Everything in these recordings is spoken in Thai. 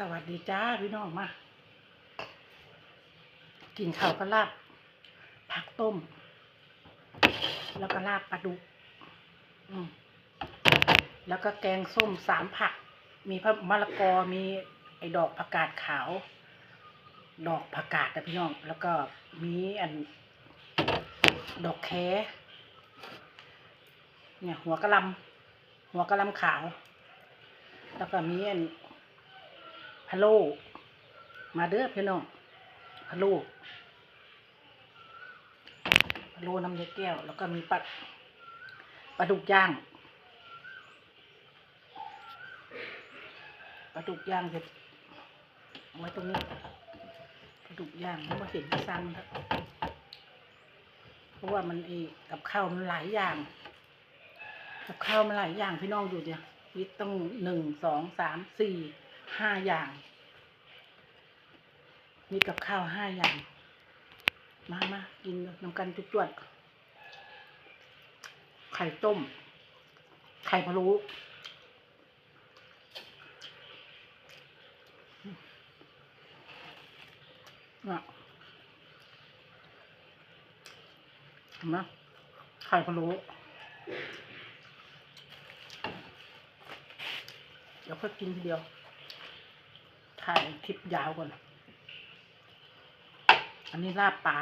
สวัสดีจ้าพี่น้องมา กินข้าวกับลาบ ผักต้ม แล้วก็ลาบปลาดุกแล้วก็แกงส้มสามผัก มีมะละกอมีไอ้ดอกผักกาดขาว ดอกผักกาดนะพี่น้อง แล้วก็มีอัน ดอกแคเนี่ย หัวกระลำหัวกระลำขาว แล้วก็มีอัน พะโล้มาเด้อพี่น้องพะโล้พะโล้น้ำยอะแก้ว แล้วก็มีปลาปลาดุกย่างปลาดุกย่างเด็ดเอาไว้ตรงนี้ปลาดุกย่างไม่มาเห็นที่สั่งครับเพราะว่ามันเอกับข้าวมันหลายอย่าง กับข้าวมันหลายอย่างพี่น้องดูเนี่ยวิตต้องหนึ่งสองสามสี่ ห้าอย่าง มีกับข้าวห้าอย่าง มามากินน้ำกันจุดๆไข่ต้ม ไข่พะโล้น่ะเห็นไหมไข่พะโล้เดี๋ยวค่อยกินทีเดียว ถ่ายคลิปยาวก่อน อันนี้ลาบปลา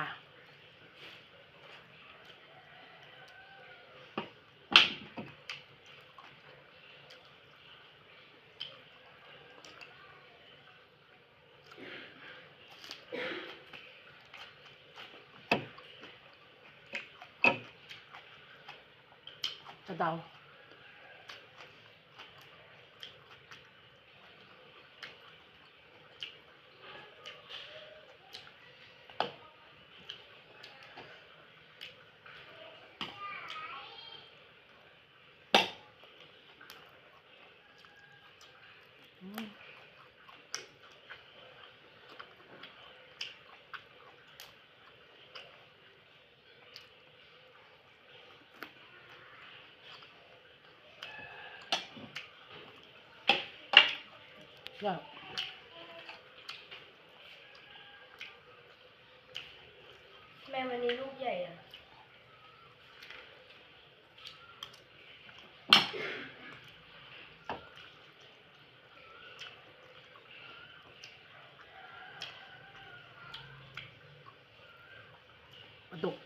จะเดา ยอดแม่วันนี้ลูกใหญ่อะปลาดุก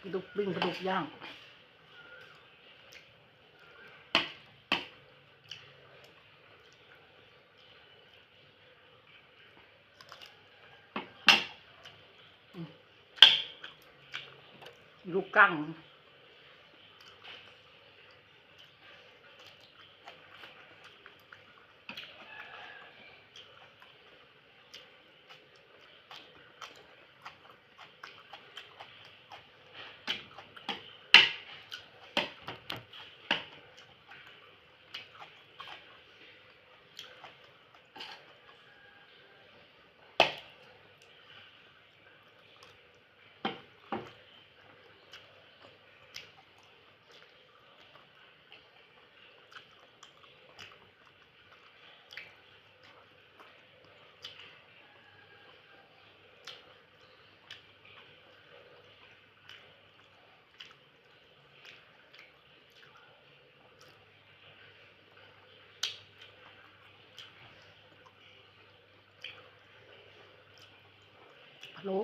ปลาดุกปิ้งปลาดุกย่าง ลูกกั้ง พะโล้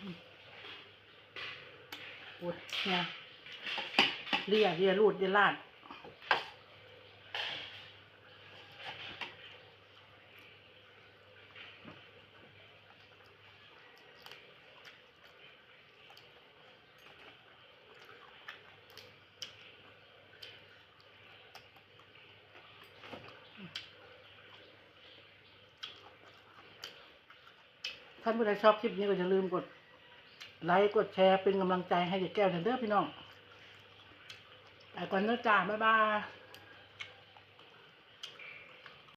อืมโอ้ยเนี่ยเลียเลียรูดเลียลาด ท่านผู้ใดชอบคลิปนี้ก็อย่าลืมกดไลค์กดแชร์เป็นกำลังใจให้เด็กแก้วเถอะเด้อพี่น้องไปก่อนเด้อจ้าบ๊ายบาย